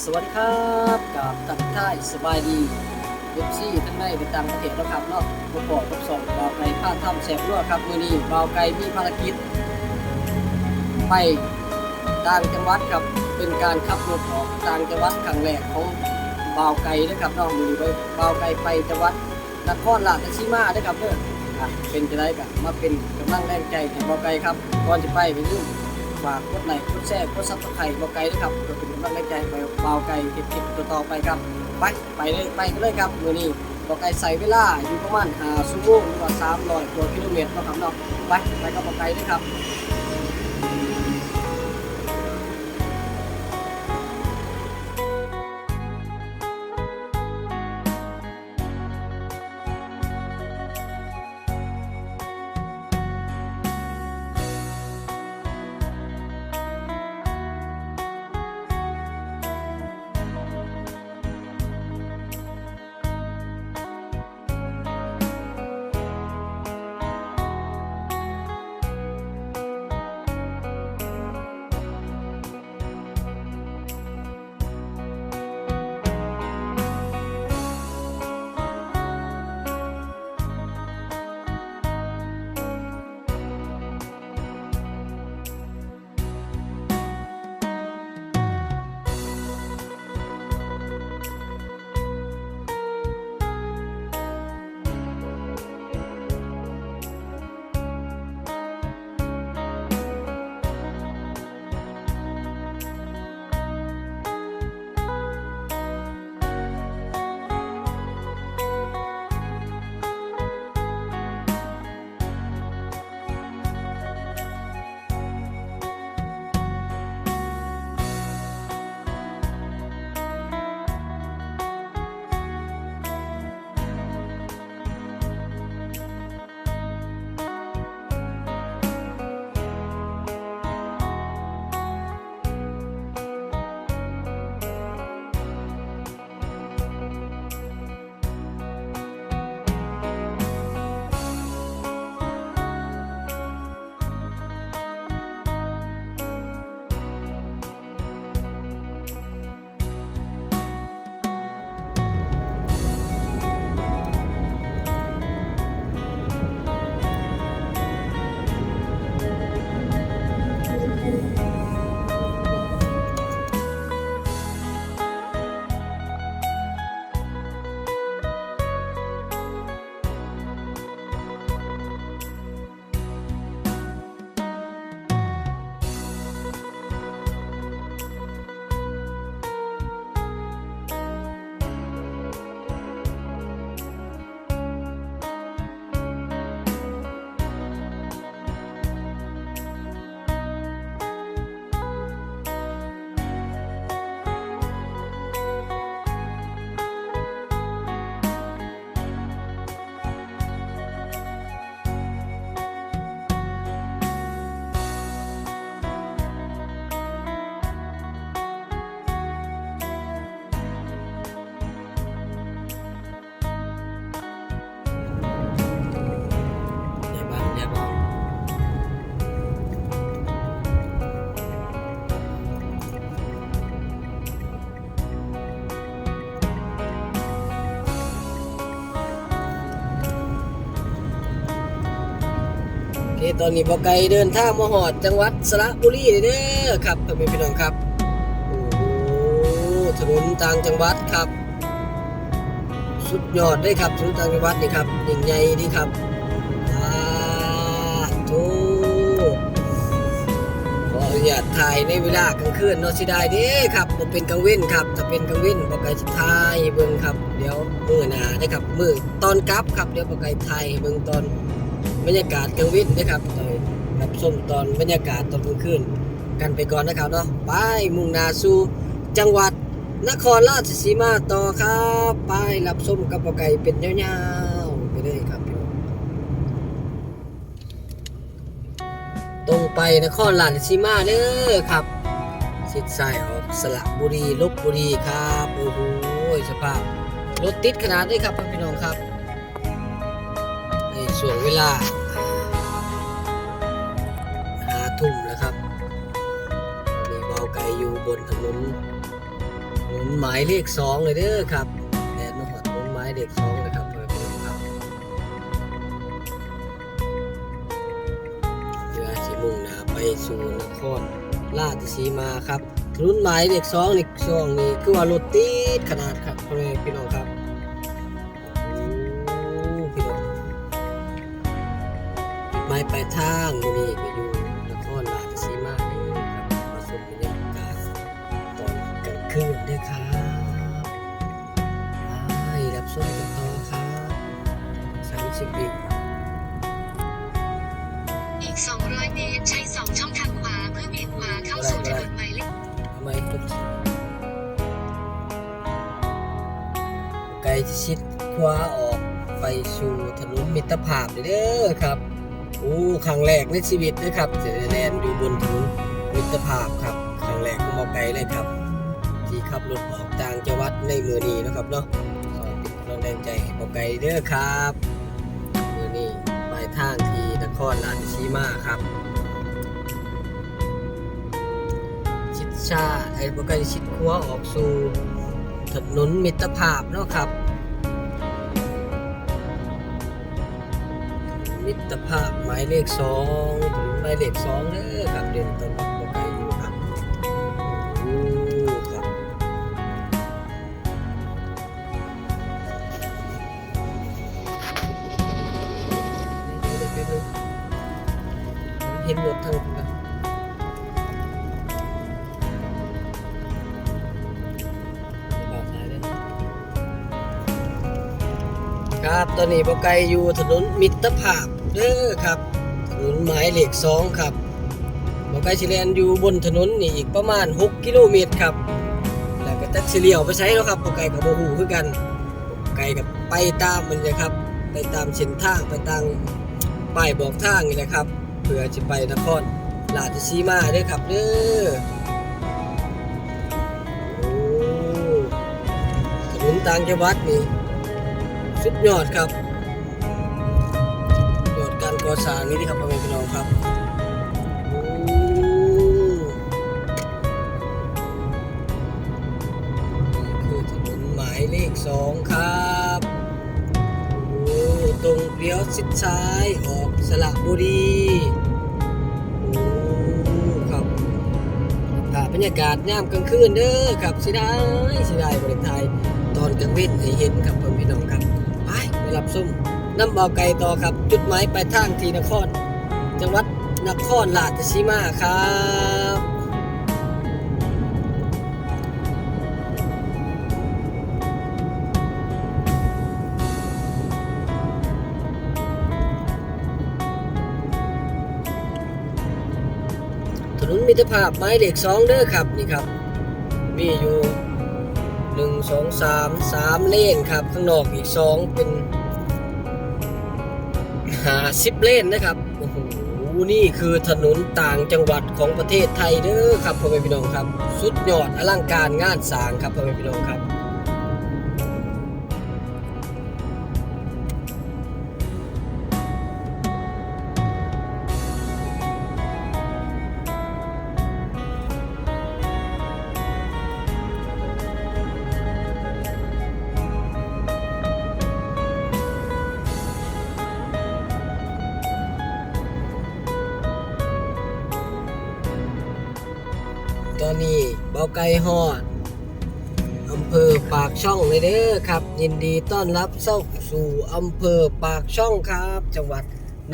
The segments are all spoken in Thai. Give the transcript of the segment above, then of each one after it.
สวัสดีครับกับตักท่ายสบายดีเอฟซีทั้งในและต่างประเทศแล้วครับเนาะมาบอกกับสองบาวไก่ผ้าถ้ำแสบรั่วครับมือนี้บาวไก่มีภารกิจ ไปต่างจังหวัดครับเป็นการขับรถออกต่างจังหวัดครั้งแรกของบาวไก่นะครับเน้องมือนี้ไปบาวไก่ไปจังหวัดนครราชสีมาเด้อครับเด้ออะเป็นจะได้กันมาเป็นกำลังแรงใจให้บาวไก่ครับก่อนจะไปไปยุ่ง ฝากกดไลค์กดแชร์กดซับสไครต์บอกไกลด้วยครับเพื่อเป็นกำลังใจไปเบาไกลติดติดตัวต่อไปครับ ไปไปเลยไปกันเลยครับมือนี้บอกไกลใส่เวลาอยู่ประมาณหาชั่วโมงหรือว่าสามร้อยกว่ากิโลเมตรนะครับเนาะไปไปกับบอกไกลด้วยครับ ตอนนี้พอไกลเดินทางมาหอดจังหวัดสระบุรีเด้อครับพ่อแม่พี่น้องครับโอ้ถนนทางจังหวัดครับ สุดยอดเลยครับถนนทางจังหวัดนี่ครับยิ่งใหญ่ดีครับอ่าโธ่ขออนุญาตถ่ายในเวลากลางคืนเนาะสิได้เด้ครับบ่เป็นกลางเว้นครับถ้าเป็นกลางเว้นบ่ไกลสิถ่ายเบิ่งครับ เดี๋ยวมือหน้านะครับมือตอนกลับครับเดี๋ยวบ่ไกลถ่ายเบิ่งตอน บรรยากาศกลางว้นนะครับตอนรับชมตอนบรรยากาศตอนกลางคืนกันไปก่อนนะครับเนาะไปมุ่งนาสู่จังหวัดนครราชสีมาต่อครับไปรับชมกับบ่ไกลเป็นยาวๆไปเลยครับพี่ตรงไปนครราชสีมาเด้อครับสิทธิ์ใส่ออกสระบุรีลบบุรีครับโอ้โหสภาพรถติดขนาดนี้ครับพี่น้องครับ ส่วนเวลาหาทุ่มแล้วครับมีเบาไกลอยู่บนถนนถนนหมายเลขสองเลยเด้อครับแดนมาหอดถนนหมายเลขสองเลยครับเพื่อนครับเรือสิมุ่งหน้าไปสู่นครราชสีมาครับถนนหมายเลขสองในช่วงนี้คือว่ารถติดขนาดครับเพื่อนพี่น้องครับ ปลายทางมือนี้ก็อยู่นครราชสีมาเด้อครับมาชมบรรยากาศตอนกลางคืนด้วยครับไปรับชมกันต่อครับสามสิบวิอีก 200 เมตร ใช้ 2 ช่องทางขวาเพื่อเบี่ยงขวาเข้าสู่ถนนหมายเลขทำไมทุกไกลชิดขวาออกไปสู่ถนนมิตรภาพเด้อครับ โอ้ครั้งแรกในชีวิตนะครับเจะได้แลนอยู่บนถนนมิตรภาพครับครั้งแรกของหมอไกลเลยครับ ที่ขับรถออกต่างจังหวัดในมือนี้นะครับเนาะขอเป็นกำลังแรงใจหมอไกลเด้อครับมือนี้ปลายทางที่นครราชสีมาครับ ชิดชาไอ้บกไกชิดคัวออกสู่ถนนมิตรภาพเนาะครับ มิตรภาพหมายเลขสองถึงหมายเลขสองเด้อครับเดินตรงบกไกอยู่ครับอู้ครับเห็นหมดทั้ง ครับ ตอนนี้บอไกลอยู่ถนนมิตรภาพเด้อครับ ถนนหมายเลขสองครับบอไกลชิเลนอยู่บนถนนนี่อีกประมาณ 6 กิโลเมตรครับแล้วก็ตักสิเลียวไปใช้แล้วครับบอไกลกับโบหูคือกันบอไกลกับไปตามมันเลยครับ ไปตามเส้นทางไปตามป้ายบอกทางนี่แหละครับ เพื่อจะไปนครราชสีมาเด้อครับเด้อถนนต่างจังหวัดนี่ สุดยอดครับยอดการก่อสร้างนี่ที่ครับพ่อแม่พี่น้องครับโอ้นี่คือถนนหมายเลขสองครับโอ้ตรงเลี้ยวชิดซ้ายออกสระบุรีโอ้ครับภาพบรรยากาศยามกลางคืนเด้อครับสิได้สิได้บริไทยตอนกลางเว้นให้เห็นครับพ่อพี่น้องครับ รับส้มน้ำเบาไก่ต่อครับ จุดหมายปลายทางที่นคร จังหวัดนครราชสีมาครับถนนมิตรภาพหมายเลขสองเด้อครับนี่ครับ มีอยู่หนึ่งสองสามสามเลนครับ ข้างนอกอีกสองเป็น หาสิบเลนนะครับ โอ้โห นี่คือถนนต่างจังหวัดของประเทศไทยเด้อครับพ่อแม่พี่น้องครับ สุดยอดอลังการงานสร้างครับพ่อแม่พี่น้องครับ เบาไก่ฮอดอำเภอปากช่องเลยเด้อครับ ยินดีต้อนรับเข้าสู่อำเภอปากช่องครับ จังหวัด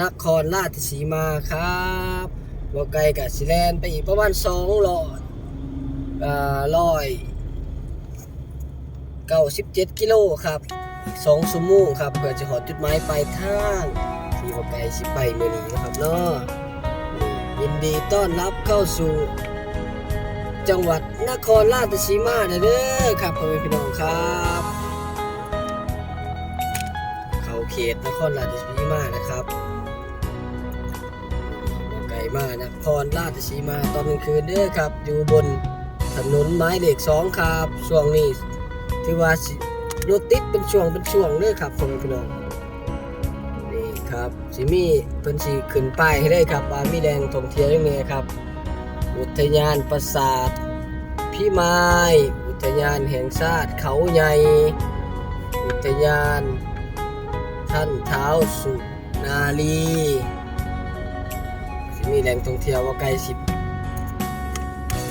นครราชสีมาครับเบาไก่กับสิแลนไปอีกประมาณสองร้อยอ่าร้อยเก้าสิบเจ็ดกิโลครับสองชั่งครับเพื่อจะหอดจุดหมายปลายทางที่เบาไก่สิไปเมื่อนี้นะครับเนาะนี่ยินดีต้อนรับเข้าสู่ จังหวัดนครราชสีมาเด้อครับพ่อแม่พี่น้องครับ เขาเขตนครราชสีมานะครับไกลมากนครราชสีมาตอนกลางคืนเด้อครับ อยู่บนถนนไม้เหล็กสองครับช่วงนี้ถือว่ารถติดเป็นช่วงเป็นช่วงเด้อครับพ่อแม่พี่น้องนี่ครับสิมีเพิ่นสิขึ้นป้ายให้ได้ครับว่ามีแดงท่องเที่ยวยังไงครับ อุทยานปราสาทพิพี่ไม้อุทยานแห่งชาติเขาใหญ่ อุทยาน ท่านเท้าสุนารีมีแหล่งท่องเที่ยวว่าไกลสิบ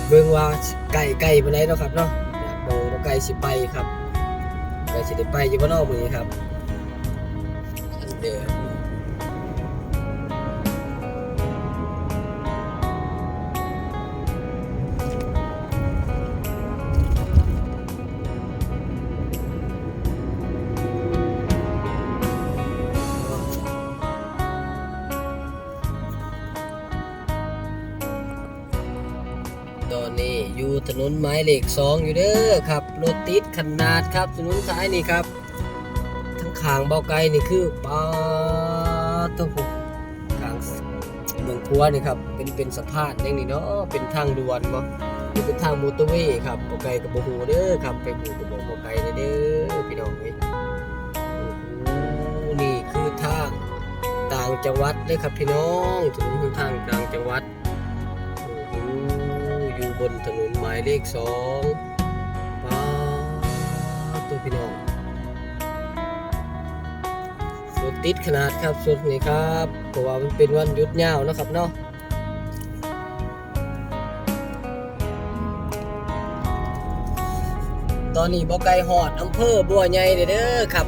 เบิ่งว่าไกลไกลไปไหนเนาะครับเนาะอยากบอกว่าไกลสิไปครับไกลสิได้ไปอยู่บ่เนอกมือครับ นนไม้เหล็กสองอยู่เด้อครับรถติดขนาดครับถนนซ้ายนี่ครับ ทั้งขางเบาไกลนี่คือปาตัวผมขางเมืองคัวนี่ครับเป็นเป็นสะพานอย่างนี้เนาะเป็นทางด่วนบ่หรือเป็นทางมอเตอร์เวย์ครับเบาไกลกับบ่ฮู้เด้อครับไปฮู้กับบ่เบาไกลเด้อพี่น้องเอ้ยนี่คือทางต่างจังหวัดเด้อครับพี่น้องถนนทางต่างจังหวัด บนถนนหมายเลขสองป้าตัวพี่น้องรถติดขนาดครับสุดนี่ครับเพราะว่ามันเป็นวันหยุดยาวนะครับเนาะตอนนี้บ่ไกลหอดอำเภอบัวใหญ่เด้อครับ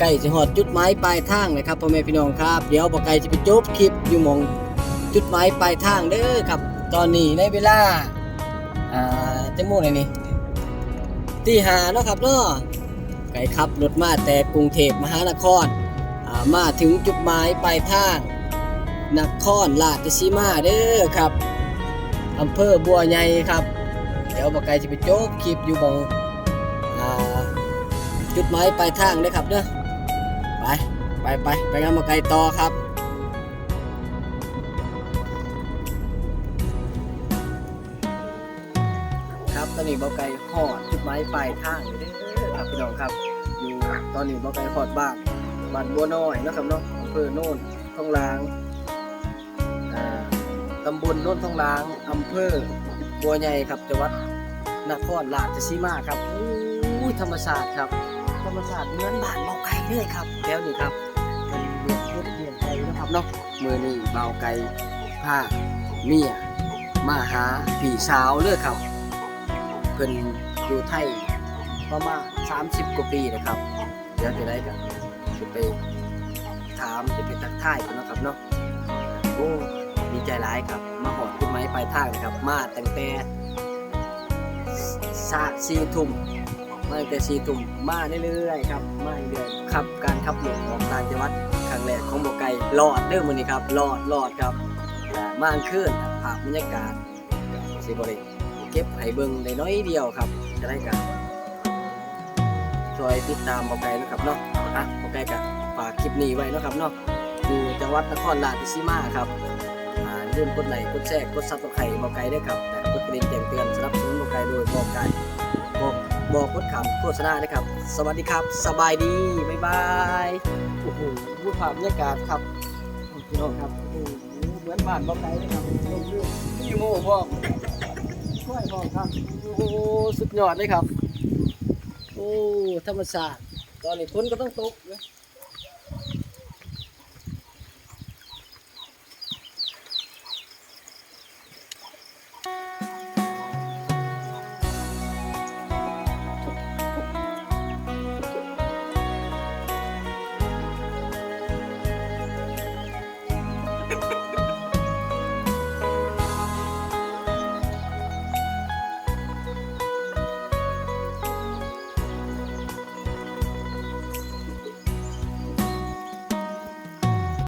ใกล้จะหอดจุดหมายปลายทางเลยครับพ่อแม่พี่น้องครับ เดี๋ยวบ่ไกลจะไปจบคลิปอยู่มองจุดหมายปลายทางเด้อครับ ตอนนี้ในเวลา อ่าจังโมงไหนนี่ตีหาเนาะครับเนาะไก่ขับรถมาแต่กรุงเทพมหานคร อ่ามาถึงจุดหมายปลายทางนครราชสีมาเด้อครับอำเภอบัวใหญ่ครับ เดี๋ยวบอกไก่จะไปโจ๊กคลิปอยู่บองอ่าจุดหมายปลายทางเด้ครับเด้อไปไปไปไปงานบอกไก่ต่อครับ นี้เบาไก่หอดจุดหมายปลายทางอยู่เด้อครับพี่น้องครับ อยู่ตอนนี้เบาไก่หอดบ้านบ้านบัวน้อยนะครับเนาะอำเภอโน่นทองลางตำบลโน่นทองลางอำเภอบัวใหญ่ครับจังหวัดนครราชสีมาครับอู้ยธรรมศาสตร์ครับ ธรรมศาสตร์เหมือนบ้านเบาไก่เลยครับ แล้วนี่ครับเป็นเรียนพูดเรียนไก่นะครับเนาะมือนี้เบาไก่ผ้าเมียมาหาพี่สาวเลยครับ พิ่นอยู่ไทยประมาณ30 กว่าปีนะครับ เดี๋ยวจะได้กันจะไปถามจะไปทักทายกันนะครับเนาะโอ้ดีใจหลายครับ มาหอดต้นไม้ปลายทางนะครับ มาตั้งแต่สาสี่ทุ่มมาตั้งแต่สี่ทุ่มมาเรื่อยๆครับมาเรื่อยขับการขับรถของต่างจังหวัดครั้งแรกของบกไก่รอดเด้อมื้อนี้ครับรอดรอดครับมาขึ้นภาพบรรยากาศสิบ่ได้เก็บให้เบิ่งได้น้อยเดียวครับจะได้กันช่วยติดตามบอไก่นะครับเนาะอะบอไก่กับฝากคลิปนี้ไว้นะครับเนาะอยู่จังหวัดนครราชสีมาครับอ่าลืมกดไลค์กดแชร์กดซับสไครต์บอไก่ด้วยครับแต่กดกระดิ่งแจ้งเตือนสนับสนุนบอไก่โดยบอไก่บอกบอกกดคำโฆษณานะครับ สวัสดีครับ สบายดีบ๊ายบายโอ้โหรูปภาพบรรยากาศครับพี่น้องครับเหมือนบ้านบอไก่เลยครับลมลื่นพี่โม่บอก ช่วยบอกครับ โอ้สุดยอดเลยครับ โอ้ธรรมศาสตร์ตอนนี้ฝนก็ต้องตกเลย